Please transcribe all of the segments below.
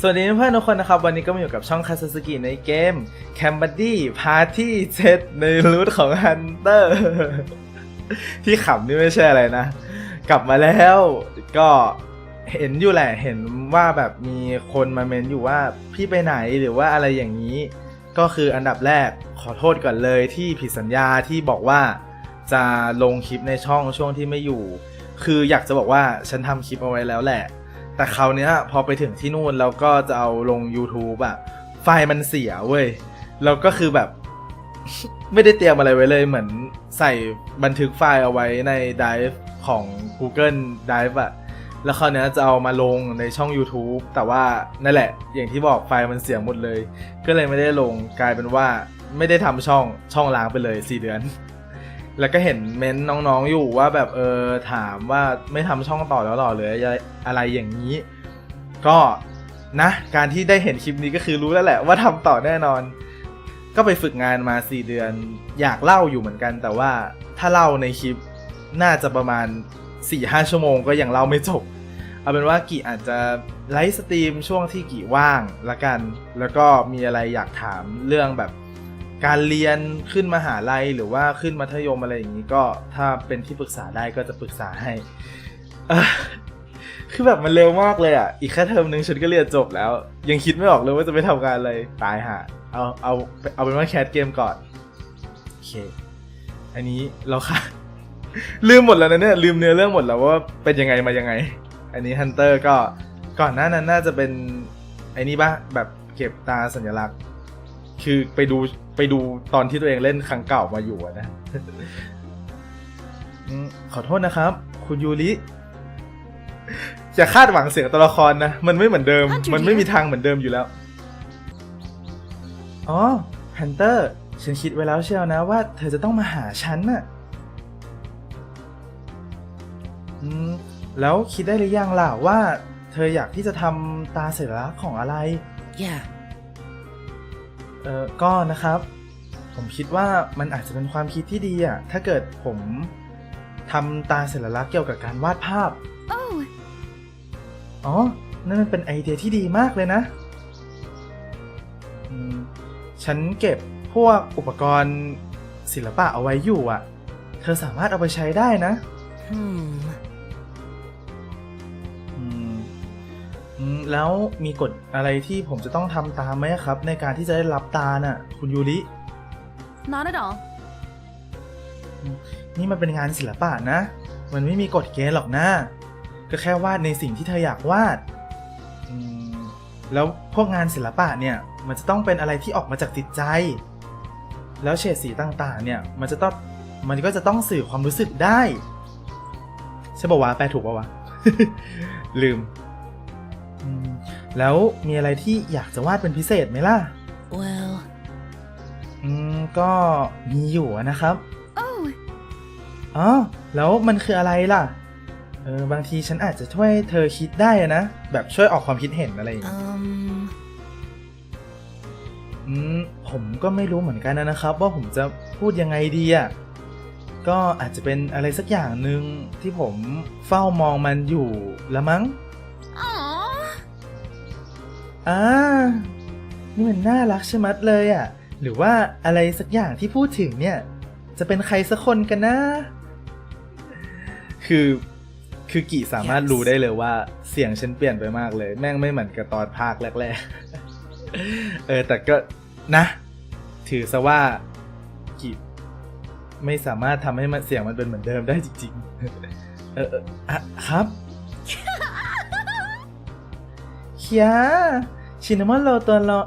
สวัสดีเพื่อนๆทุกคนนะครับ วันนี้ก็มาอยู่กับช่องคาซาสกิในเกม c a m b a d y Party 7ในรูทของ Hunter ที่ขำนี่ไม่ใช่อะไรนะ กลับมาแล้วก็เห็นอยู่แหละเห็นว่าแบบมีคนมาเมนอยู่ว่าพี่ไปไหนหรือว่าอะไรอย่างนี้ ก็คืออันดับแรกขอโทษก่อนเลยที่ผิดสัญญาที่บอกว่าจะลงคลิปในช่องช่วงที่ไม่อยู่ คืออยากจะบอกว่าฉันทำคลิปเอาไว้แล้วแหละ แต่คราวเนี้ยพอไปถึงที่นู่นแล้วก็จะเอาลง YouTube อะไฟล์มันเสียเว้ยแล้วก็คือแบบ ไม่ได้เตรียมอะไรไว้เลยเหมือนใส่บันทึกไฟล์เอาไว้ใน Drive ของ Google Drive อะแล้วคราวเนี้ยจะเอามาลงในช่อง YouTube แต่ว่านั่นแหละ อย่างที่บอกไฟล์มันเสียหมดเลย ก็เลยไม่ได้ลงกลายเป็นว่า ไม่ได้ทำช่องช่องล้างไปเลย 4 เดือน แล้วก็เห็นเม้นต์น้องๆอยู่ว่าแบบเออถามว่าไม่ทำช่องต่อแล้วหรอหรืออะไรอย่างนี้ ก็นะการที่ได้เห็นคลิปนี้ก็คือรู้แล้วแหละว่าทำต่อแน่นอน ก็ไปฝึกงานมา 4 เดือน อยากเล่าอยู่เหมือนกัน แต่ว่าถ้าเล่าในคลิปน่าจะประมาณ 4-5 ชั่วโมงก็ยังเล่าไม่จบ เอาเป็นว่ากี่อาจจะไลฟ์สตรีมช่วงที่กี่ว่างละกัน แล้วก็มีอะไรอยากถามเรื่องแบบ การเรียนขึ้นมหาลัยหรือว่าขึ้นมัธยมอะไรอย่างนี้ก็ถ้าเป็นที่ปรึกษาได้ก็จะปรึกษาให้คือแบบมันเร็วมากเลยอะ อีกแค่เทอมหนึ่งฉันก็เรียนจบแล้ว ยังคิดไม่ออกเลยว่าจะไปทำงานอะไรตายห่าเอาเอาเอาเป็นว่าแคสเกมก่อนโอเค อันนี้เราค่ะ ลืมหมดแล้วนะเนี่ย ลืมเนื้อเรื่องหมดแล้วว่าเป็นยังไงมายังไง อันนี้ฮันเตอร์ก็ก่อนหน้านั้นน่าจะเป็นไอ้นี่ปะแบบเก็บตาสัญลักษณ์ คือไปดูไปดูตอนที่ตัวเองเล่นครั้งเก่ามาอยู่อะนะอืมขอโทษนะครับ คุณยูริอย่าคาดหวังเสียงตัวละครนะ มันไม่เหมือนเดิม Hunter มันไม่มีทางเหมือนเดิมอยู่แล้ว อ๋อฮันเตอร์ ฉันคิดไว้แล้วเชียวนะว่าเธอจะต้องมาหาฉันน่ะอืมแล้วคิดได้หรือยังล่ะว่า เธออยากที่จะทำตาสัญลักษณ์ของอะไร Yeah. เออก็นะครับ ผมคิดว่ามันอาจจะเป็นความคิดที่ดีอะถ้าเกิดผมทำตาสัญลักษณ์เกี่ยวกับการวาดภาพ Oh, อ๋อ นั่นมันเป็นไอเดียที่ดีมากเลยนะอืมฉันเก็บพวกอุปกรณ์ศิลปะเอาไว้อยู่อะเธอสามารถเอาไปใช้ได้นะ hmm. แล้วมีกฎอะไรที่ผมจะต้องทำตามไหมครับ ในการที่จะได้รับตาน่ะ คุณยูริ Not at all. นี่มันเป็นงานศิลปะนะ มันไม่มีกฎเกณฑ์หรอกนะ ก็แค่วาดในสิ่งที่เธออยากวาดอืมแล้วพวกงานศิลปะเนี่ย มันจะต้องเป็นอะไรที่ออกมาจากจิตใจ แล้วเฉดสีต่างๆ เนี่ย มันจะต้อง มันก็จะต้องสื่อความรู้สึกได้ ใช่ป่าวะแปลถูกป่าวะ ลืมอืม แล้วมีอะไรที่อยากจะวาดเป็นพิเศษไหมล่ะ Well. อืมก็มีอยู่อะนะครับ Oh, อ๋อแล้วมันคืออะไรล่ะ เออบางทีฉันอาจจะช่วยเธอคิดได้อะนะ แบบช่วยออกความคิดเห็นอะไรอย่างงี้ um. อืมผมก็ไม่รู้เหมือนกันนะครับ ว่าผมจะพูดยังไงดีอะก็อาจจะเป็นอะไรสักอย่างหนึ่งที่ผมเฝ้ามองมันอยู่ละมั้ง Aww. อ่านี่มันน่ารักชะมัดเลยอะ หรือว่าอะไรสักอย่างที่พูดถึงเนี่ย จะเป็นใครสักคนกันนะ คือคือกี่สามารถ Yes รู้ได้เลยว่าเสียงฉันเปลี่ยนไปมากเลย แม่งไม่เหมือนกับตอนภาคแรกๆ เออ แต่ก็นะ ถือซะว่ากี่ไม่สามารถทำให้มันเสียงมันเป็นเหมือนเดิมได้จริง ๆ เอออครับเคีย ชินนามอนโลตัวลอ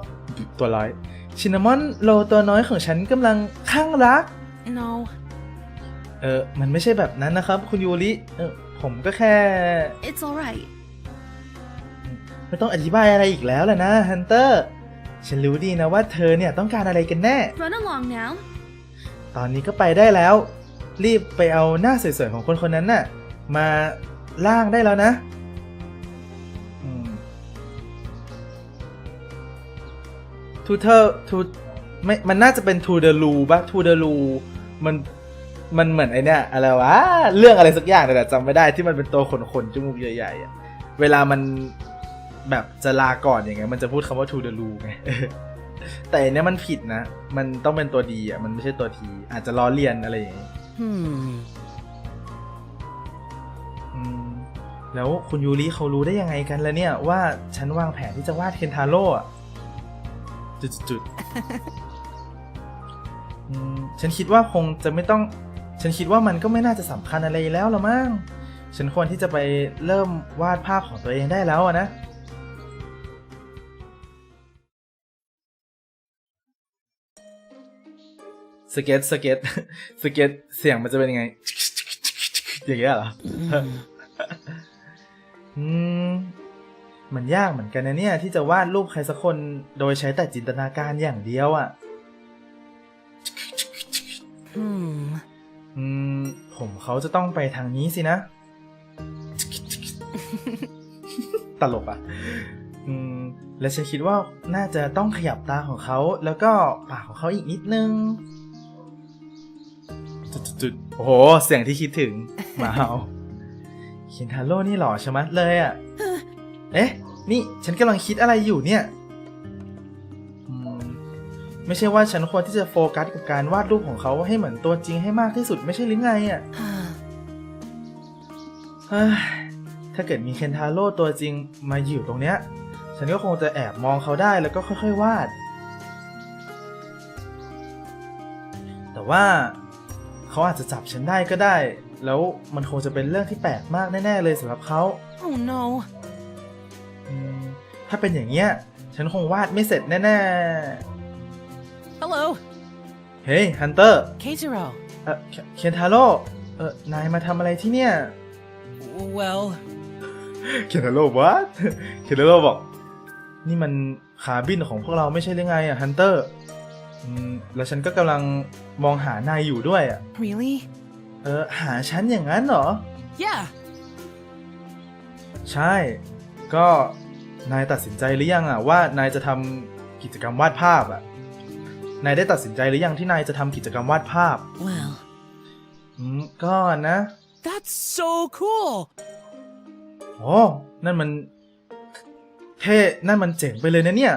ตัวร้อย ชินนามอนโลตัวน้อยของฉันกำลังข้างรัก No. เออ มันไม่ใช่แบบนั้นนะครับ คุณยูริเออผมก็แค่ It's alright. ไม่ต้องอธิบายอะไรอีกแล้วแหละนะฮันเตอร์ ฉันรู้ดีนะว่าเธอเนี่ยต้องการอะไรกันแน่ Run along now. ตอนนี้ก็ไปได้แล้ว รีบไปเอาหน้าสวยๆของคนคนนั้นน่ะ มาล่างได้แล้วนะ ทูเทอร์ทูไม่มันน่าจะเป็นทูเดลูปะทูเดลูมันมันเหมือนไอเนี่ยอะไรวะเรื่องอะไรสักอย่างแต่จำไม่ได้ที่มันเป็นตัวขนๆจมูกใหญ่ๆอะเวลามันแบบจะลาก่อนอย่างเงี้ยมันจะพูดคำว่า to the loo ไงแต่อันเนี้ยมันผิดนะ มันต้องเป็นตัวดีอะ มันไม่ใช่ตัวที อาจจะล้อเลียนอะไรอย่างงี้ Hmm. อืมแล้วคุณยูริเขารู้ได้ยังไงกันแล้วเนี่ย ว่าฉันวางแผนที่จะวาดเคนทาโร่อะ จุดจุดๆอืมฉันคิดว่าคงจะไม่ต้อง ฉันคิดว่ามันก็ไม่น่าจะสำคัญอะไรแล้วละมั้ง ฉันควรที่จะไปเริ่มวาดภาพของตัวเองได้แล้วอะนะสเก็ตสเก็ตสเก็ตเสียงมันจะเป็นยังไง อย่างเงี้ยเหรอ Hmm. อืม มันยากเหมือนกันนะเนี่ยที่จะวาดรูปใครสักคนโดยใช้แต่จินตนาการอย่างเดียวอะ่ะ Hmm. อืม ผมเขาจะต้องไปทางนี้สินะ ตลกอะ่ะ อืม และฉันคิดว่าน่าจะต้องขยับตาของเขาแล้วก็ปากของเขาอีกนิดนึง จุดๆๆโอ้โห เสียงที่คิดถึง มาเอาเคนทาโร่นี่หล่อชะมัดเลยอะ่ะ เอ๊ะ นี่ฉันกำลังคิดอะไรอยู่เนี่ยอืมไม่ใช่ว่าฉันควรที่จะโฟกัสกับการวาดรูปของเขาให้เหมือนตัวจริงให้มากที่สุดไม่ใช่หรือไงอะ่ะเฮ้ยถ้าเกิดมีเคนทาโร่ตัวจริงมาอยู่ตรงเนี้ย ฉันก็คงจะแอบมองเขาได้แล้วก็ค่อยๆวาด แต่ว่าเขาอาจจะจับฉันได้ก็ได้ แล้วมันคงจะเป็นเรื่องที่แปลกมากแน่ ๆ เลยสำหรับเขา oh no. อืมถ้าเป็นอย่างเงี้ย ฉันคงวาดไม่เสร็จแน่ Hello, ๆเฮ้ยฮันเตอร์ Keitaro. เออเคเคนทาโร่เออนายมาทำอะไรที่เนี่ย Well, เคนทาโร่วัดเคนทาโร่บอก นี่มันขาบินของพวกเราไม่ใช่หรือไงอะฮันเตอร์อืมแล้วฉันก็กำลังมองหานายอยู่ด้วยอะ really? เออหาฉันอย่างนั้นเหรอ Yeah. ใช่ ก็ นายตัดสินใจหรือยังอะว่านายจะทำกิจกรรมวาดภาพอะ นายได้ตัดสินใจหรือยังที่นายจะทำกิจกรรมวาดภาพ Well, อืมก็นะ that's so cool. โอ้นั่นมัน เท่ นั่นมันเจ๋งไปเลยนะเนี่ย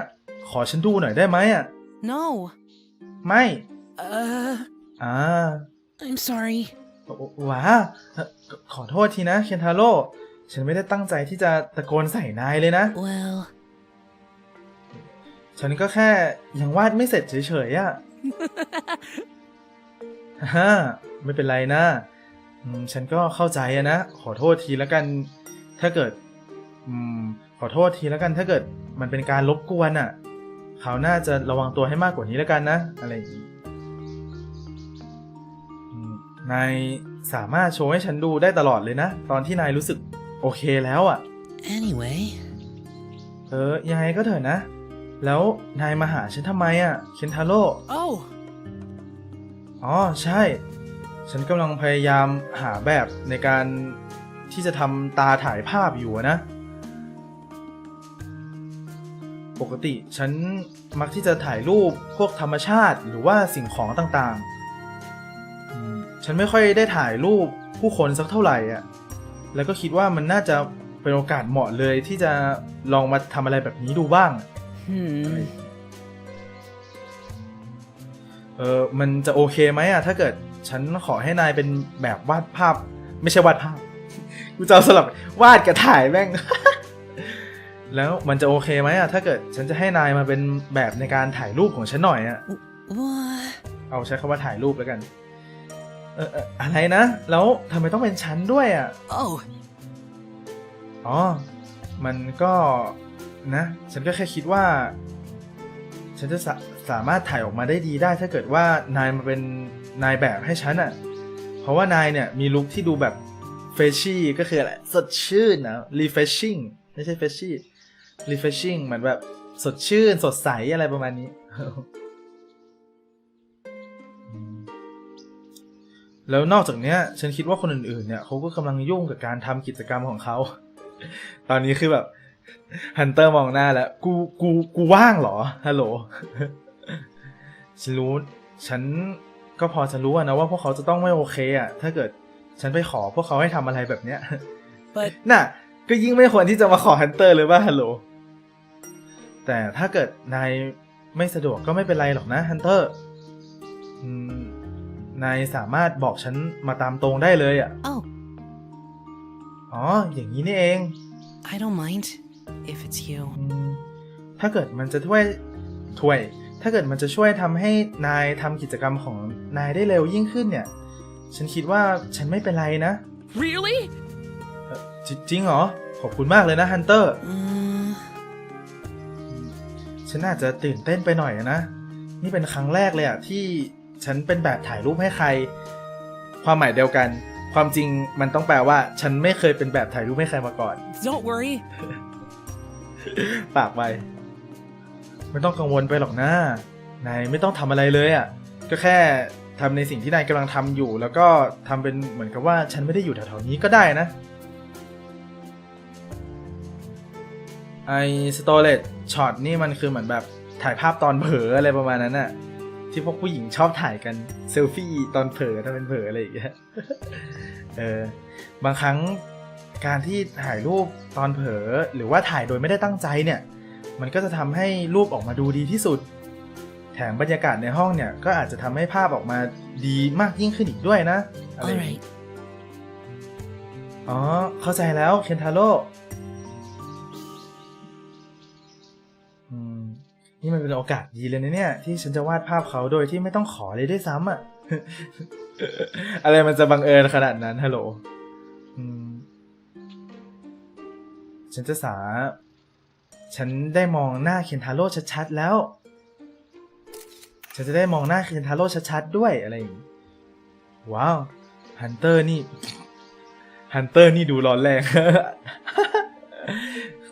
ขอฉันดูหน่อยได้ไหมอะ No. ไม่ Uh, อ่า I'm sorry. ว้าเอ่อขขอโทษทีนะเคนทาโร่ ฉันไม่ได้ตั้งใจที่จะตะโกนใส่นายเลยนะ Well, ฉันก็แค่ยังวาดไม่เสร็จเฉยๆอะฮ่าไม่เป็นไรนะอืมฉันก็เข้าใจอะนะ ขอโทษทีแล้วกัน ถ้าเกิด อืม ขอโทษทีแล้วกัน ถ้าเกิดมันเป็นการรบกวนอะคราวหน้าจะระวังตัวให้มากกว่านี้แล้วกันนะ อะไรอย่างนี้อืมนายสามารถโชว์ให้ฉันดูได้ตลอดเลยนะ ตอนที่นายรู้สึก โอเคแล้วอะ anyway, เออยังไงก็เถอะนะ แล้วนายมาหาฉันทำไมอะเคนทาโร่ oh, อ๋อใช่ ฉันกำลังพยายามหาแบบในการที่จะทำตาถ่ายภาพอยู่อะนะ ปกติฉันมักที่จะถ่ายรูปพวกธรรมชาติหรือว่าสิ่งของต่างๆอืมฉันไม่ค่อยได้ถ่ายรูปผู้คนสักเท่าไหร่อะ แล้วก็คิดว่ามันน่าจะเป็นโอกาสเหมาะเลยที่จะลองมาทำอะไรแบบนี้ดูบ้าง hmm. เออมันจะโอเคไหมอะถ้าเกิดฉันขอให้นายเป็นแบบวาดภาพ ไม่ใช่วาดภาพ กูจะเอาสลับวาดกับถ่ายแม่ง แล้วมันจะโอเคไหมอะถ้าเกิดฉันจะให้นายมาเป็นแบบในการถ่ายรูปของฉันหน่อยอะ What? เอาใช้คำว่าถ่ายรูปแล้วกัน เออเอออะไรนะ แล้วทำไมต้องเป็นฉันด้วยอะ Oh, อ๋อ มันก็นะ ฉันก็แค่คิดว่า ฉันจะสาสามารถถ่ายออกมาได้ดีได้ ถ้าเกิดว่านายมาเป็นนายแบบให้ฉันอะ่ะ เพราะว่านายเนี่ยมีลุคที่ดูแบบเฟชชี่ก็คืออะไรสดชื่นนะ refreshing ไม่ใช่เฟชชี่ refreshing เหมือนแบบสดชื่น สดใสอะไรประมาณนี้ แล้วนอกจากเนี้ย ฉันคิดว่าคนอื่นๆ เนี่ยเขาก็กำลังยุ่งกับการทำกิจกรรมของเขา ตอนนี้คือแบบฮันเตอร์มองหน้าแล้ว กู กู กูว่างเหรอ ฮัลโหล ฉันรู้ ฉันก็พอจะรู้อะนะว่าพวกเขาจะต้องไม่โอเคอะถ้าเกิดฉันไปขอพวกเขาให้ทำอะไรแบบเนี้ย but น่ะ ก็ยิ่งไม่ควรที่จะมาขอฮันเตอร์เลยว่าฮัลโหล แต่ถ้าเกิดนายไม่สะดวกก็ไม่เป็นไรหรอกนะฮันเตอร์ อืม นายสามารถบอกฉันมาตามตรงได้เลยอะ Oh, อ๋อ อย่างนี้นี่เอง I don't mind if it's you. อืมถ้าเกิดมันจะช่วยช่วย ถ้าเกิดมันจะช่วยทำให้นายทำกิจกรรมของนายได้เร็วยิ่งขึ้นเนี่ย ฉันคิดว่าฉันไม่เป็นไรนะ Really? เอ่อจจริงเหรอ ขอบคุณมากเลยนะฮันเตอร์ Uh, ฉันอาจจะตื่นเต้นไปหน่อยนะ นี่เป็นครั้งแรกเลยอะที่ ฉันเป็นแบบถ่ายรูปให้ใคร ความหมายเดียวกัน ความจริงมันต้องแปลว่า ฉันไม่เคยเป็นแบบถ่ายรูปให้ใครมาก่อน don't worry. ปากไปไม่ต้องกังวลไปหรอกนะนายไม่ต้องทำอะไรเลยอะ่ะ ก็แค่ทำในสิ่งที่นายกำลังทำอยู่ แล้วก็ทำเป็นเหมือนกับว่าฉันไม่ได้อยู่แถวๆนี้ก็ได้นะ ไอสโตเลตช็อตนี่มันคือเหมือนแบบถ่ายภาพตอนเผลออะไรประมาณนั้นน่ะ ที่พวกผู้หญิงชอบถ่ายกันเซลฟี่ตอนเผลอถ้าเป็นเผลออะไรอย่างเงี้ยเออบางครั้งการที่ถ่ายรูปตอนเผลอหรือว่าถ่ายโดยไม่ได้ตั้งใจเนี่ย มันก็จะทำให้รูปออกมาดูดีที่สุด แถมบรรยากาศในห้องเนี่ย ก็อาจจะทำให้ภาพออกมาดีมากยิ่งขึ้นอีกด้วยนะอะไรอย่างงี้ Alright. อ๋อเข้าใจแล้วเคนทาโร่ นี่มันเป็นโอกาสดีเลยนะเนี่ย ที่ฉันจะวาดภาพเขาโดยที่ไม่ต้องขอเลยด้วยซ้ำอะ อะไรมันจะบังเอิญขนาดนั้นฮัลโหลฉันจะสา ฉันได้มองหน้าเคนทาโร่ชัดๆแล้ว ฉันจะได้มองหน้าเคนทาโร่ชัดๆด้วยอะไรอย่างงี้ว้าวฮันเตอร์นี่ฮันเตอร์นี่ดูร้อนแรง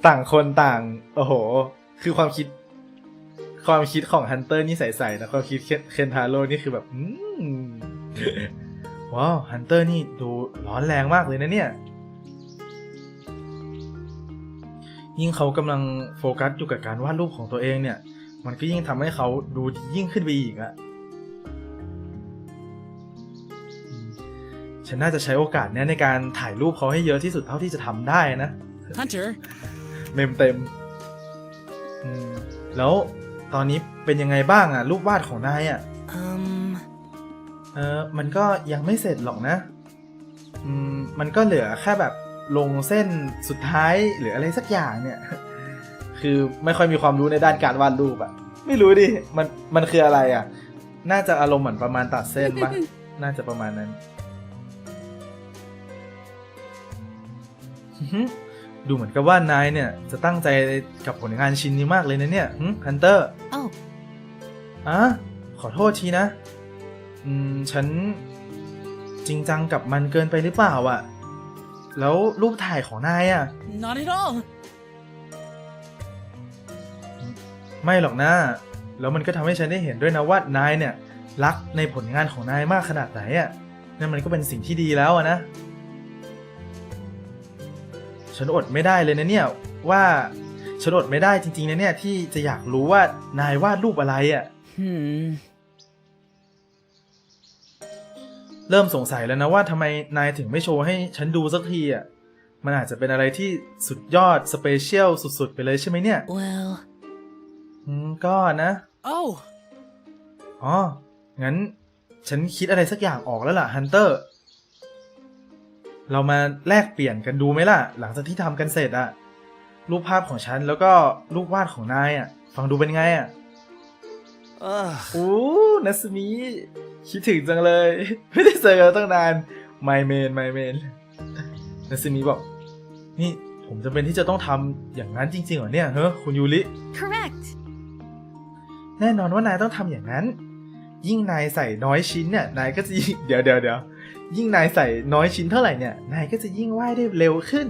ต่างคนต่าง โอ้โห คือความคิด ความคิดของฮันเตอร์นี่ใสๆนะความคิดเคนทาโร่นี่คือแบบอืมว้าวฮันเตอร์นี่ดูร้อนแรงมากเลยนะเนี่ย ยิ่งเขากำลังโฟกัสอยู่กับการวาดรูปของตัวเองเนี่ย มันก็ยิ่งทำให้เขาดูดียิ่งขึ้นไปอีกอะอืมฉันน่าจะใช้โอกาสเนี้ยในการถ่ายรูปเขาให้เยอะที่สุดเท่าที่จะทำได้นะ Hunter, เมมเต็มอืมแล้ว ตอนนี้เป็นยังไงบ้างอะรูปวาดของนายอะ um, เออมันก็ยังไม่เสร็จหรอกนะ อืม มันก็เหลือแค่แบบลงเส้นสุดท้ายหรืออะไรสักอย่างเนี่ย คือไม่ค่อยมีความรู้ในด้านการวาดรูปอะไม่รู้ดิ มัน มันคืออะไรอะน่าจะอารมณ์เหมือนประมาณตัดเส้นปะน่าจะประมาณนั้นฮึฮึ ดูเหมือนกับว่านายเนี่ยจะตั้งใจกับผลงานชิ้นนี้มากเลยนะเนี่ยฮันเตอร์ oh, อะขอโทษทีนะ อืม ฉันจริงจังกับมันเกินไปหรือเปล่าอะแล้วรูปถ่ายของนายอะ not at all. ไม่หรอกนะ แล้วมันก็ทำให้ฉันได้เห็นด้วยนะว่านายเนี่ย รักในผลงานของนายมากขนาดไหนอะนั่นมันก็เป็นสิ่งที่ดีแล้วอะนะ ฉันอดไม่ได้เลยนะเนี่ยว่าฉันอดไม่ได้จริงๆนะเนี่ยที่จะอยากรู้ว่านาย วาดรูปอะไรอะ Hmm. เริ่มสงสัยแล้วนะว่าทำไมนายถึงไม่โชว์ให้ฉันดูสักทีอะ มันอาจจะเป็นอะไรที่สุดยอดสเปเชียลสุดๆ ไปเลยใช่ไหมเนี่ย Well, อืมก็นะ oh, อ๋อ งั้น ฉันคิดอะไรสักอย่างออกแล้วล่ะฮันเตอร์ เรามาแลกเปลี่ยนกันดูไหมล่ะ หลังจากที่ทำกันเสร็จอะรูปภาพของฉันแล้วก็รูปวาดของนายอะฟังดูเป็นไงอะ ugh. โอ้นัสมีคิดถึงจังเลย ไม่ได้เจอกันตั้งนานไมเมนไมเมนนัสมีบอก นี่ผมจำเป็นที่จะต้องทำอย่างนั้นจริงๆเหรอเนี่ยเฮ้คุณยูริ Correct. แน่นอนว่านายต้องทำอย่างนั้น ยิ่งนายใส่น้อยชิ้นเนี่ย นายก็จะยิ่งเดี๋ยวเดี๋ยวเดี๋ยว ยิ่งนายใส่น้อยชิ้นเท่าไหร่เนี่ย นายก็จะยิ่งว่ายได้เร็วขึ้น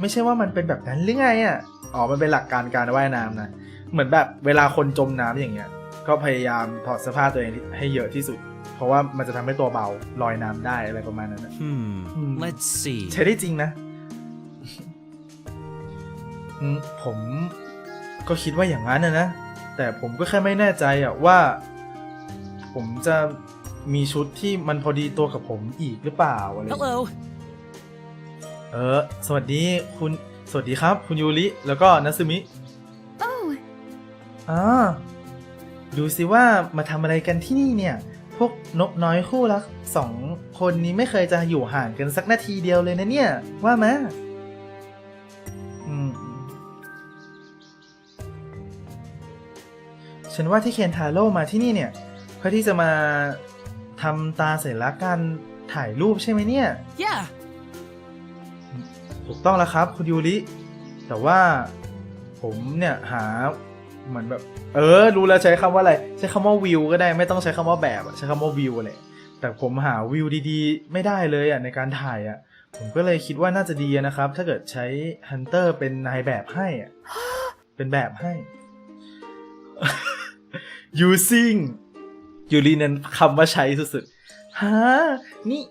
ไม่ใช่ว่ามันเป็นแบบนั้นหรือไงอะ อ๋อ มันเป็นหลักการการว่ายน้ำนะ เหมือนแบบเวลาคนจมน้ำอย่างเงี้ย ก็พยายามถอดเสื้อผ้าตัวเองให้เยอะที่สุด เพราะว่ามันจะทำให้ตัวเบาลอยน้ำได้อะไรประมาณนั้นนะ Hmm. Hmm. Let's see. ใช้ได้จริงนะอืมผมก็คิดว่าอย่างนั้นนะนะ แต่ผมก็แค่ไม่แน่ใจอะว่า ผมจะ มีชุดที่มันพอดีตัวกับผมอีกหรือเปล่าอะไรอย่างเงี้ย Hello. เออ สวัสดีคุณ สวัสดีครับ คุณยูริ แล้วก็นัซึมิ Oh, อ๋อดูสิว่ามาทำอะไรกันที่นี่เนี่ย พวกนกน้อยคู่รักสองคนนี้ไม่เคยจะอยู่ห่างกันสักนาทีเดียวเลยนะเนี่ย ว่ามาอืม ฉันว่าที่เคนทาโร่มาที่นี่เนี่ย เพื่อที่จะมา ทำตาสัญลักษณ์การถ่ายรูปใช่ไหมเนี่ย Yeah. ถูกต้องแล้วครับ คุณยูริ แต่ว่าผมเนี่ยหาเหมือนแบบ เออ รู้แล้วใช้คำว่าอะไร ใช้คำว่าวิวก็ได้ไม่ต้องใช้คำว่าแบบอะใช้คำว่าวิวเลยแต่ผมหาวิวดีๆ ไม่ได้เลยอะในการถ่ายอะ ผมก็เลยคิดว่าน่าจะดีนะครับ ถ้าเกิดใช้ฮันเตอร์เป็นนายแบบให้อะ เป็นแบบให้ using ยูริเน้นคำว่าใช้สุดๆฮะนี่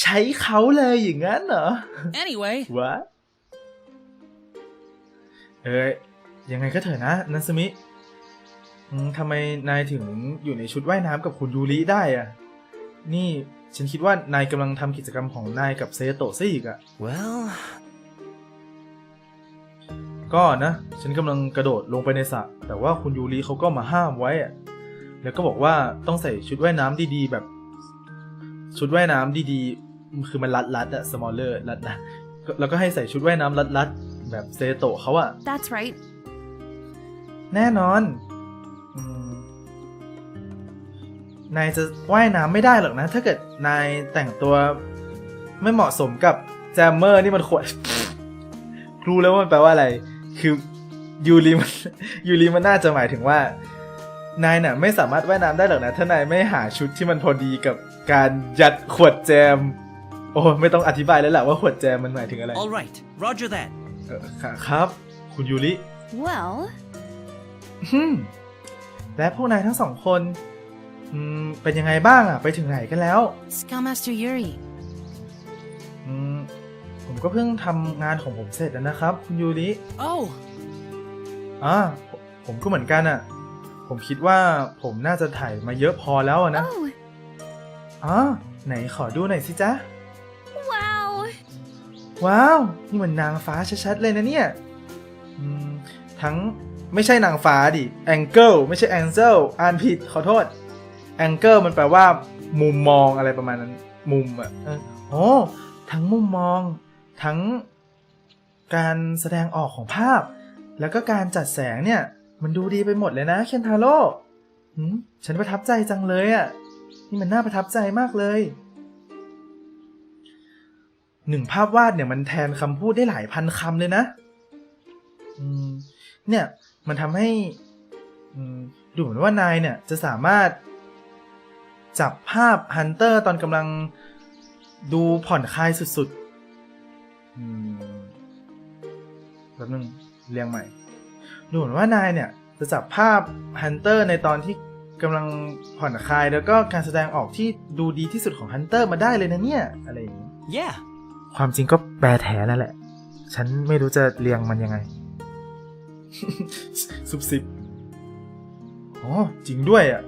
ใช้เขาเลยอย่างนั้นเหรอ Anyway, วะเอ้ยยังไงก็เถอะนะนันสมิอืมทำไมนายถึงอยู่ในชุดว่ายน้ำกับคุณยูริได้อะนี่ฉันคิดว่านายกำลังทำกิจกรรมของนายกับเซโตะซะอีกอะ well, ก็นะ ฉันกำลังกระโดดลงไปในสระแต่ว่าคุณยูริเขาก็มาห้ามไว้อะ แล้วก็บอกว่าต้องใส่ชุดว่ายน้ำดีๆ แบบ ชุดว่ายน้ำดีๆ คือมันรัดรัดๆอะ smaller รัดนะก็แล้วก็ให้ใส่ชุดว่ายน้ำรัดรัดๆแบบเซโตะเขาอะ That's right. แน่นอนอมนายจะว่ายน้ำไม่ได้หรอกนะ ถ้าเกิดนายแต่งตัวไม่เหมาะสมกับแจมเมอร์นี่มันควรรู้แล้วว่ามันแปลว่าอะไร คือยูริมันยูริมันน่าจะหมายถึงว่า นายน่ะไม่สามารถว่ายน้ำได้หรอกนะถ้านายไม่หาชุดที่มันพอดีกับการยัดขวดแจม โอ้ไม่ต้องอธิบายแล้วแหละว่าขวดแจมมันหมายถึงอะไร all right. Roger that. เออค่ะครับ คุณยูริ Well, ฮึมและพวกนายทั้งสองคนอืมเป็นยังไงบ้างอะไปถึงไหนกันแล้ว Scoutmaster Yuri. อืมผมก็เพิ่งทำงานของผมเสร็จแล้วนะครับ คุณยูริ Oh, อ่าผมผมก็เหมือนกันอะ ผมคิดว่าผมน่าจะถ่ายมาเยอะพอแล้วอะนะ Oh, อ๋อ ไหนขอดูหน่อยสิจ๊ะ wow. ว้าว นี่มันนางฟ้าชัดๆเลยนะเนี่ยอืมทั้งไม่ใช่นางฟ้าดิแองเกิลไม่ใช่แองเจิลอ่านผิดขอโทษแองเกิลมันแปลว่า มุมมองอะไรประมาณนั้น มุมอะเออโอ้ทั้งมุมมอง ทั้งการแสดงออกของภาพ แล้วก็การจัดแสงเนี่ย มันดูดีไปหมดเลยนะเคนทาโร่ฉันประทับใจจังเลยอะ นี่มันน่าประทับใจมากเลย หนึ่งภาพวาดเนี่ยมันแทนคำพูดได้หลายพันคำเลยนะเนี่ย มันทำให้ดูเหมือนว่านายเนี่ยจะสามารถ จับภาพฮันเตอร์ตอนกำลังดูผ่อนคลายสุดๆแป๊บนึงเรียงใหม่ ดูเหมือนว่านายเนี่ยจะจับภาพฮันเตอร์ในตอนที่กำลังผ่อนคลาย แล้วก็การแสดงออกที่ดูดีที่สุดของฮันเตอร์มาได้เลยนะเนี่ย อะไรอย่างนี้ yeah. ความจริงก็แปลแท้แล้วแหละ ฉันไม่รู้จะเรียงมันยังไง ซุบซิบอ๋อจริงด้วยอะ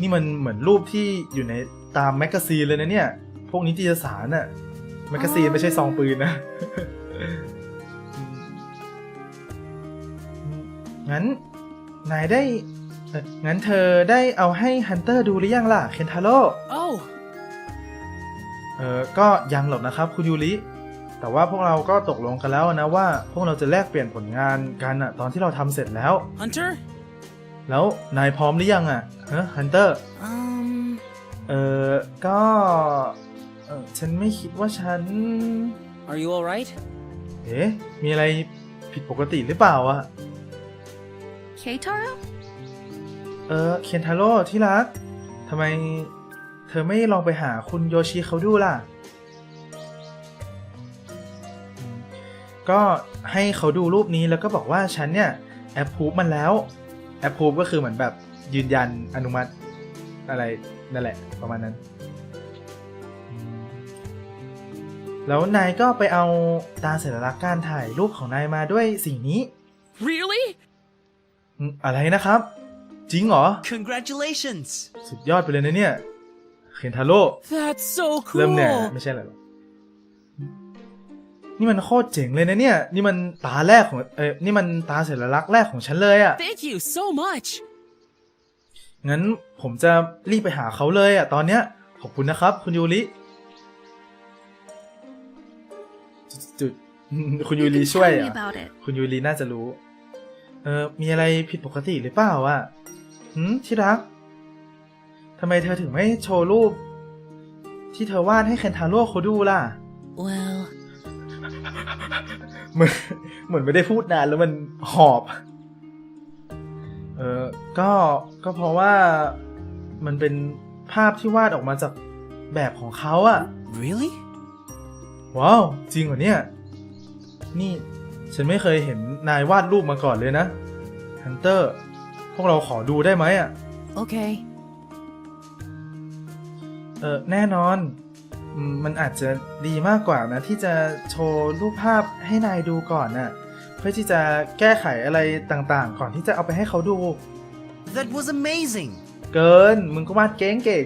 นี่มันเหมือนรูปที่อยู่ในตามแมกกาซีนเลยนะเนี่ย พวกนิตยสารน่ะ แมกกาซีนไม่ใช่ซองปืนนะ งั้น นายได้เอ่องั้นเธอได้เอาให้ฮันเตอร์ดูหรือยังล่ะ เคนทาโร่ Oh, เออก็ยังหรอกนะครับ คุณยูริ แต่ว่าพวกเราก็ตกลงกันแล้วนะว่า พวกเราจะแลกเปลี่ยนผลงานกันอะตอนที่เราทำเสร็จแล้ว Hunter? แล้วนายพร้อมหรือยังอะฮะฮันเตอร์ Um, เออก็เออฉันไม่คิดว่าฉัน are you all right? เอ๊ะมีอะไรผิดปกติหรือเปล่าอะ Keitaro? เออ เคนทาโร่ที่รักทำไมเธอไม่ลองไปหาคุณโยชิเขาดูล่ะอืมก็ให้เขาดูรูปนี้แล้วก็บอกว่าฉันเนี่ยแอปพูฟมันแล้ว แอปพูฟก็คือเหมือนแบบยืนยันอนุมัติอะไรนั่นแหละประมาณนั้นอืมแล้วนายก็ไปเอาตาสัญลักษณ์การถ่ายรูปของนายมาด้วยสิ่งนี้ Really? อืมอะไรนะครับ จริงเหรอ Congratulations. สุดยอดไปเลยนะเนี่ยเคนทาโร่ That's so เริ่มเนี่ย cool. ไม่ใช่อะไรหรอกนี่มันโคตรเจ๋งเลยนะเนี่ย นี่มันตาแรกของเอ้ยนี่มันตาสัญลักษณ์แรกของฉันเลยอะ่ะ Thank you so much. งั้นผมจะรีบไปหาเขาเลยอะ่ะตอนเนี้ยขอบคุณนะครับ คุณยูริจุดๆคุณยู You ริ can ช่วย tell me อะ about it. คุณยูริน่าจะรู้ เออมีอะไรผิดปกติหรือเปล่าอะหืมที่รักทำไมเธอถึงไม่โชว์รูป ที่เธอวาดให้เคนทาโร่เขาดูล่ะ Well, เหมือนเหมือนไม่ได้พูดนานแล้วมันหอบ เออก็ก็เพราะว่ามันเป็นภาพที่วาดออกมาจากแบบของเขาอะ Really? ว้าว จริงเหรอเนี่ย นี่ ฉันไม่เคยเห็นนายวาดรูปมาก่อนเลยนะฮันเตอร์ พวกเราขอดูได้ไหมอะ okay. เออแน่นอนอืมมันอาจจะดีมากกว่านะ ที่จะโชว์รูปภาพให้นายดูก่อนน่ะ เพื่อที่จะแก้ไขอะไรต่างๆ ก่อนที่จะเอาไปให้เขาดู That was amazing. เกิน มึงก็วาดเก่งเก่ง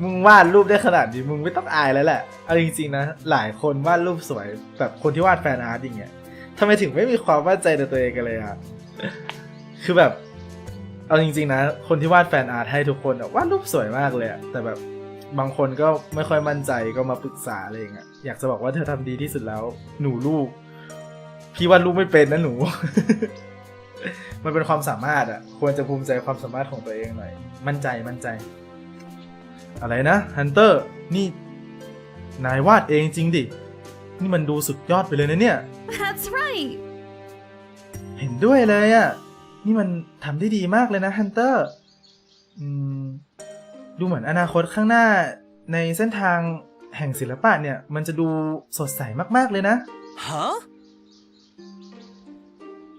มึงวาดรูปได้ขนาดนี้มึงไม่ต้องอายแล้วแหละเอาจริงๆนะหลายคนวาดรูปสวยแบบคนที่วาดแฟนอาร์ตอย่างเงี้ยทำไมถึงไม่มีความมั่นใจในตัวเองกันเลยอะคือแบบ เอาจริง ๆ นะ คนที่วาดแฟนอาร์ตให้ทุกคนวาดรูปสวยมากเลยอะแต่แบบบางคนก็ไม่ค่อยมั่นใจก็มาปรึกษาอะไรอย่างเงี้ยอยากจะบอกว่าเธอทำดีที่สุดแล้ว หนูลูก พี่วาดรูปไม่เป็นนะหนู มันเป็นความสามารถอะควรจะภูมิใจความสามารถของตัวเองหน่อย มั่นใจมั่นใจ อะไรนะฮันเตอร์นี่ นายวาดเองจริงดิ นี่มันดูสุดยอดไปเลยนะเนี่ย That's right. เห็นด้วยเลยอะ่ะ นี่มันทำได้ดีมากเลยนะฮันเตอร์อืมดูเหมือนอนาคตข้างหน้าในเส้นทางแห่งศิลปะเนี่ย มันจะดูสดใสมาก ๆ เลยนะ Huh?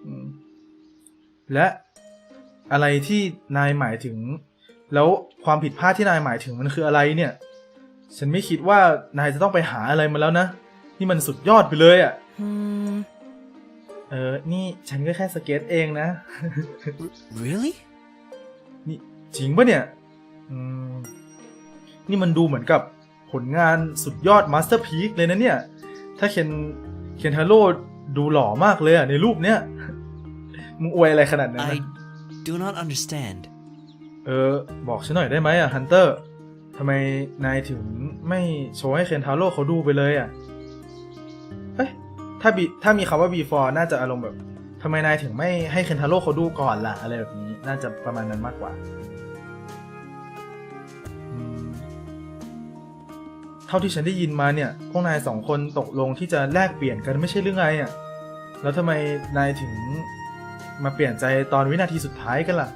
อืมและอะไรที่นายหมายถึง แล้วความผิดพลาดที่นายหมายถึงมันคืออะไรเนี่ย ฉันไม่คิดว่านายจะต้องไปหาอะไรมาแล้วนะ นี่มันสุดยอดไปเลยอะ่ะ Hmm. เออ นี่ฉันก็แค่สเก็ตเองนะ Really? นี่จริงปะเนี่ยอืมนี่มันดูเหมือนกับผลงานสุดยอดมาสเตอร์พี e เลยนะเนี่ย ถ้าเคนเคนทาโร่ดูหล่อมากเลยอะในรูปเนี้ย มึงอวยอะไรขนาดนั้นนะ I do not understand. เออ บอกฉันหน่อยได้ไหมอะฮันเตอร์ทำไมนายถึงไม่โชว์ให้เคนทาโร่เขาดูไปเลยอะเอ้ย ถ้าบีถ้ามีคำว่า before น่าจะอารมณ์แบบทำไมนายถึงไม่ให้เคนทาโร่เขาดูก่อนล่ะ อะไรแบบนี้ น่าจะประมาณนั้นมากกว่า เท่าที่ฉันได้ยินมาเนี่ย พวกนายสองคนตกลงที่จะแลกเปลี่ยนกันไม่ใช่เรื่องไงอะ แล้วทำไมนายถึงมาเปลี่ยนใจตอนวินาทีสุดท้ายกันล่ะ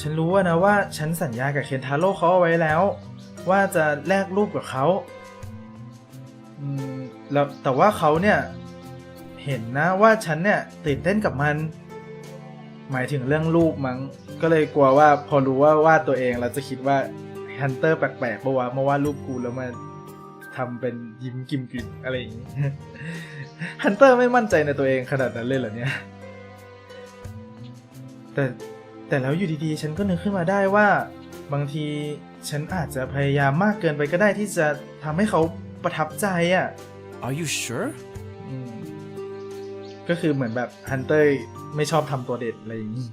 ฉันรู้ว่านะว่าฉันสัญญากับเคนทาโร่เขาเอาไว้แล้ว ว่าจะแลกรูปกับเขาอืมแล้วแต่ว่าเขาเนี่ยเห็นนะว่าฉันเนี่ยตื่นเต้นกับมัน หมายถึงเรื่องรูปมั้งก็เลยกลัวว่าพอรู้ว่าวาดตัวเองเราจะคิดว่าฮันเตอร์แปลกๆปะวะมาวาดรูปกูแล้วมาทำเป็นยิ้มกิมกิมอะไรอย่างงี้ฮันเตอร์ไม่มั่นใจในตัวเองขนาดนั้นเลยเหรอเนี่ย แต่ แต่แล้วอยู่ดีๆ ฉันก็นึกขึ้นมาได้ว่า บางทีฉันอาจจะพยายามมากเกินไปก็ได้ที่จะทำให้เขาประทับใจอะ Are you sure? อืมก็คือเหมือนแบบฮันเตอร์ไม่ชอบทำตัวเด็ดอะไรอย่างนี้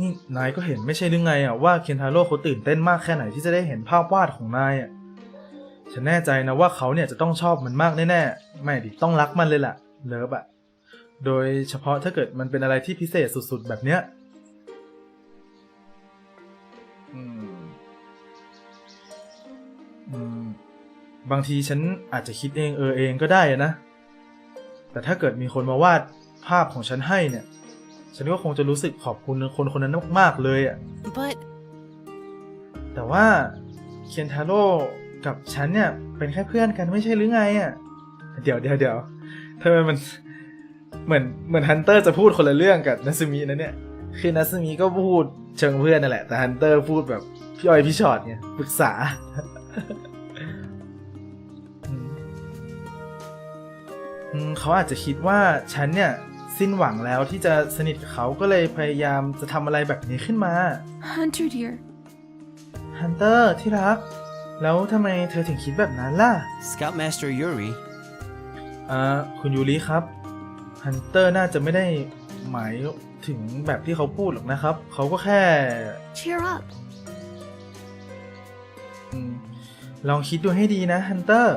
นี่นายก็เห็นไม่ใช่หรือไงอะว่าเคนทาโร่เขาตื่นเต้นมากแค่ไหนที่จะได้เห็นภาพวาดของนายอะ ฉันแน่ใจนะว่าเขาเนี่ยจะต้องชอบมันมากแน่ๆ ไม่ดิต้องรักมันเลยล่ะ เลิฟอะโดยเฉพาะถ้าเกิดมันเป็นอะไรที่พิเศษสุดๆ แบบเนี้ย อืม อืม บางทีฉันอาจจะคิดเองเออเองก็ได้อะนะ แต่ถ้าเกิดมีคนมาวาดภาพของฉันให้เนี่ย ฉันก็คงจะรู้สึกขอบคุณคนคนนั้นมากๆเลยอะ But แต่ว่าเคียนทาโร่ กับฉันเนี่ย เป็นแค่เพื่อนกันไม่ใช่หรือไงอะ่ะ เดี๋ยวเดี๋ยวเดี๋ยวทำไมมันเหมือนเหมือนฮันเตอร์จะพูดคนละเรื่องกับนัสมินะเนี่ย คือนัสมิก็พูดเชิงเพื่อนนั่นแหละ แต่ฮันเตอร์พูดแบบพี่อ้อยพี่ชอตไงปรึกษาอืมอืมเขาอาจจะคิดว่าฉันเนี่ยเสสิ้นหวังแล้วที่จะสนิทกับเขาก็เลยพยายามจะทำอะไรแบบนี้ขึ้นมา Hunter dear, ฮันเตอร์ที่รัก แล้วทำไมเธอถึงคิดแบบนั้นล่ะ Scoutmaster Yuri, อ่าคุณยูริครับฮันเตอร์น่าจะไม่ได้หมายถึงแบบที่เขาพูดหรอกนะครับ เขาก็แค่ cheer up. อมลองคิดดูให้ดีนะฮันเตอร์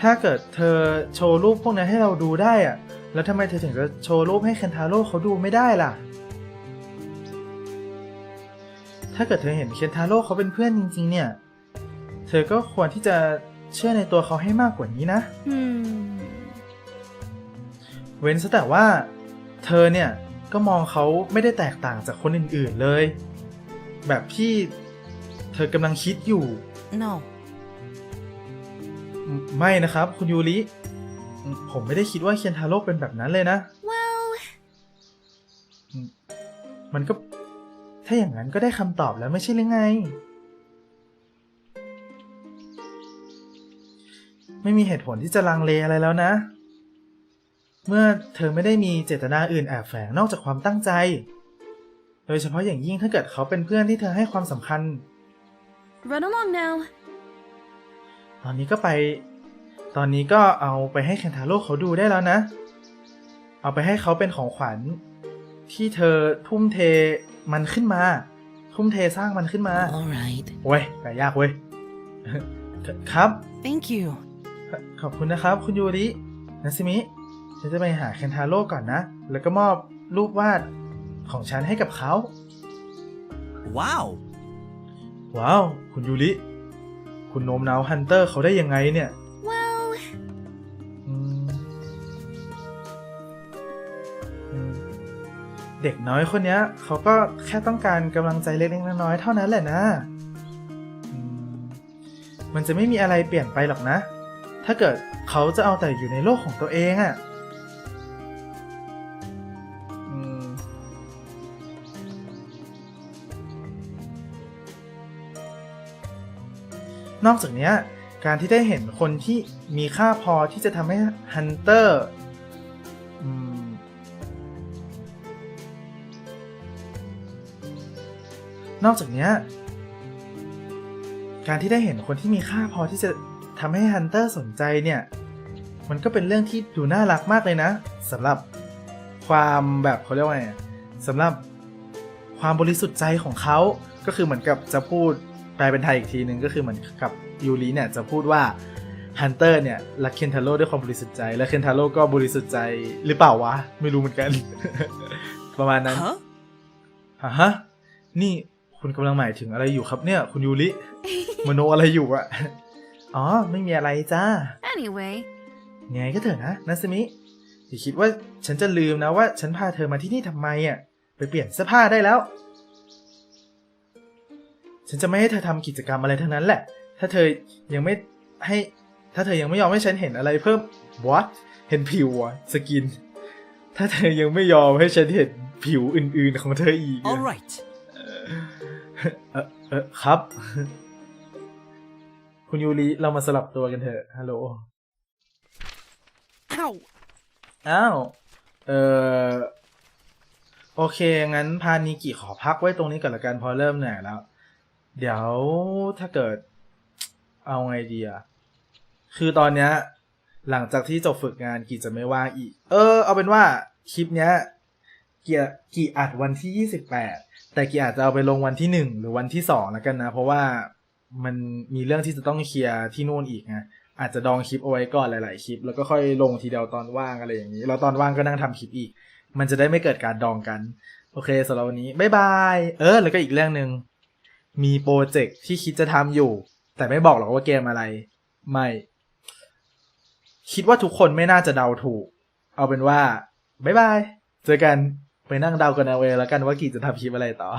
ถ้าเกิดเธอโชว์รูปพวกนั้นให้เราดูได้อะแล้วทำไมเธอถึงจะโชว์รูปให้เคนทาโร่เขาดูไม่ได้ล่ะ ถ้าเกิดเธอเห็นเคนทาโร่เขาเป็นเพื่อนจริง ๆ เนี่ย เธอก็ควรที่จะเชื่อในตัวเขาให้มากกว่านี้นะ Hmm. เว้นซะแต่ว่า เธอเนี่ยก็มองเขาไม่ได้แตกต่างจากคนอื่น ๆ เลย แบบที่เธอกำลังคิดอยู่ No. อืมไม่นะครับ คุณยูริอืมผมไม่ได้คิดว่าเคียนทาโร่เป็นแบบนั้นเลยนะ Well, มันก็ ถ้าอย่างนั้นก็ได้คำตอบแล้วไม่ใช่หรือไง ไม่มีเหตุผลที่จะลังเลอะไรแล้วนะ เมื่อเธอไม่ได้มีเจตนาอื่นแอบแฝงนอกจากความตั้งใจ โดยเฉพาะอย่างยิ่งถ้าเกิดเขาเป็นเพื่อนที่เธอให้ความสำคัญ run along now. ตอนนี้ก็ไป ตอนนี้ก็เอาไปให้เคนทาโร่เขาดูได้แล้วนะ เอาไปให้เขาเป็นของขวัญที่เธอทุ่มเท มันขึ้นมา ทุ่มเทสร้างมันขึ้นมา All right. โว้ยแต่ยากเว้ย ครับ Thank you. ขอบคุณนะครับ คุณยูรินัซิมิฉันจะไปหาเคนทาโร่ก่อนนะ แล้วก็มอบรูปวาดของฉันให้กับเขา wow, ว้าว คุณยูริ คุณโนมนาวฮันเตอร์เขาได้ยังไงเนี่ย เด็กน้อยคนเนี้ยเขาก็แค่ต้องการกำลังใจเล็กๆน้อยๆเท่านั้นแหละนะอืมมันจะไม่มีอะไรเปลี่ยนไปหรอกนะ ถ้าเกิดเขาจะเอาแต่อยู่ในโลกของตัวเองอะ่ะอืมนอกจากเนี้ย การที่ได้เห็นคนที่มีค่าพอที่จะทำให้ฮันเตอร์ นอกจากเนี้ยการที่ได้เห็นคนที่มีค่าพอที่จะทำให้ฮันเตอร์สนใจเนี่ย มันก็เป็นเรื่องที่ดูน่ารักมากเลยนะสำหรับความแบบเขาเรียกว่าไงสำหรับความบริสุทธิ์ใจของเขาก็คือเหมือนกับจะพูดแปลเป็นไทยอีกทีนึงก็คือเหมือนกับยูริเนี่ยจะพูดว่าฮันเตอร์เนี่ยรักเคนทาโร่ด้วยความบริสุทธิ์ใจ และเคนทาโร่ก็บริสุทธิ์ใจหรือเปล่าวะ ไม่รู้เหมือนกัน ประมาณนั้น huh? ฮะฮะนี่ คุณกำลังหมายถึงอะไรอยู่ครับเนี่ย คุณยูริมโนอะไรอยู่อะอ๋อ ไม่มีอะไรจ้า anyway, ไงก็เถอะนะนัสมิอย่าคิดว่าฉันจะลืมนะว่าฉันพาเธอมาที่นี่ทำไมอะไปเปลี่ยนเสื้อผ้าได้แล้ว ฉันจะไม่ให้เธอทำกิจกรรมอะไรทั้งนั้นแหละ ถ้าเธอยังไม่ให้ ถ้าเธอยังไม่ยอมให้ฉันเห็นอะไรเพิ่ม what เห็นผิวอะสกิน ถ้าเธอยังไม่ยอมให้ฉันเห็นผิวอื่นๆของเธออีกอะ All right. เออ เออครับ คุณยูริเรามาสลับตัวกันเถอะฮัลโหล Ow. อ้าวเออโอเค งั้นพานิกิขอพักไว้ตรงนี้ก่อนละกันเพอเริ่มเหนื่อยแล้ว เดี๋ยวถ้าเกิด เอาไงดีอะคือตอนเนี้ย หลังจากที่จบฝึกงานกีจะไม่ว่างอีก เออ เอาเป็นว่าคลิปเนี้ยเกียร์กีอัดวันที่ยี่สิบแปดแต่กีอาจจะเอาไปลงวันที่หนึ่งหรือวันที่สองแล้วกันนะ เพราะว่ามันมีเรื่องที่จะต้องเคลียร์ที่นู่นอีกไงอาจจะดองคลิปเอาไว้ก่อนหลาย ๆ คลิป แล้วก็ค่อยลงทีเดียวตอนว่างอะไรอย่างนี้ แล้วตอนว่างก็นั่งทำคลิปอีก มันจะได้ไม่เกิดการดองกัน โอเคสำหรับวันนี้บ๊ายบายเออ แล้วก็อีกเรื่องหนึ่งมีโปรเจกต์ที่คิดจะทำอยู่ แต่ไม่บอกหรอกว่าเกมอะไร ไม่ คิดว่าทุกคนไม่น่าจะเดาถูก เอาเป็นว่าบ๊ายบายเจอกัน ไปนั่งเดากันเอาเองแล้วกันว่ากีจะทำคลิปอะไรต่อ